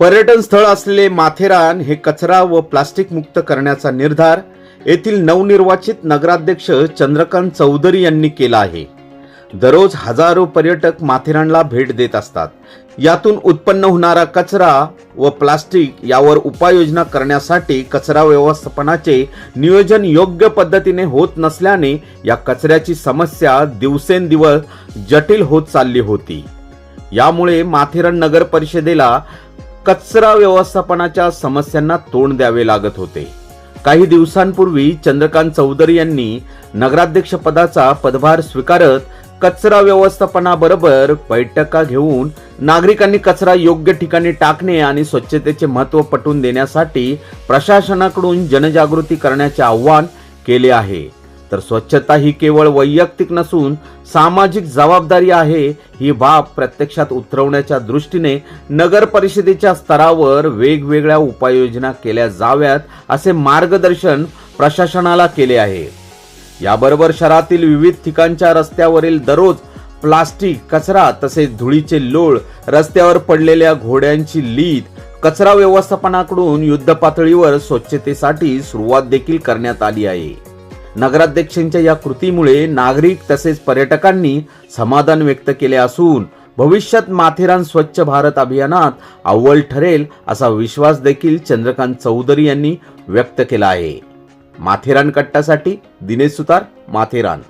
पर्यटन स्थळ असलेले माथेरान हे कचरा व प्लास्टिक मुक्त करण्याचा निर्धार येथील नवनिर्वाचित नगराध्यक्ष चंद्रकांत चौधरी यांनी केला आहे. दररोज हजारो पर्यटक माथेरानला भेट देत असतात. यातून उत्पन्न होणारा कचरा व प्लास्टिक यावर उपाययोजना करण्यासाठी कचरा व्यवस्थापनाचे नियोजन योग्य पद्धतीने होत नसल्याने या कचऱ्याची समस्या दिवसेंदिवस जटिल होत चालली होती. यामुळे माथेरान नगर परिषदेला कचरा व्यवस्थापनाच्या समस्यांना तोंड द्यावे लागत होते. काही दिवसांपूर्वी चंद्रकांत चौधरी यांनी नगराध्यक्ष पदाचा पदभार स्वीकारत कचरा व्यवस्थापनाबरोबर बैठका घेऊन नागरिकांनी कचरा योग्य ठिकाणी टाकणे आणि स्वच्छतेचे महत्त्व पटवून देण्यासाठी प्रशासनाकडून जनजागृती करण्याचे आवाहन केले आहे. तर स्वच्छता ही केवळ वैयक्तिक नसून सामाजिक जबाबदारी आहे ही बाब प्रत्यक्षात उतरवण्याच्या दृष्टीने नगर परिषदेच्या स्तरावर वेगवेगळ्या उपाययोजना केल्या जाव्यात असे मार्गदर्शन प्रशासनाला केले आहे. याबरोबर शहरातील विविध ठिकाणच्या रस्त्यावरील दररोज प्लास्टिक कचरा तसेच धुळीचे लोळ रस्त्यावर पडलेल्या घोड्यांची लीद कचरा व्यवस्थापनाकडून युद्ध पातळीवर स्वच्छतेसाठी सुरुवात देखील करण्यात आली आहे. नगराध्यक्षांच्या या कृतीमुळे नागरिक तसेच पर्यटकांनी समाधान व्यक्त केले असून भविष्यात माथेरान स्वच्छ भारत अभियानात अव्वल ठरेल असा विश्वास देखील चंद्रकांत चौधरी यांनी व्यक्त केला आहे. माथेरान कट्टासाठी दिनेश सुतार माथेरान.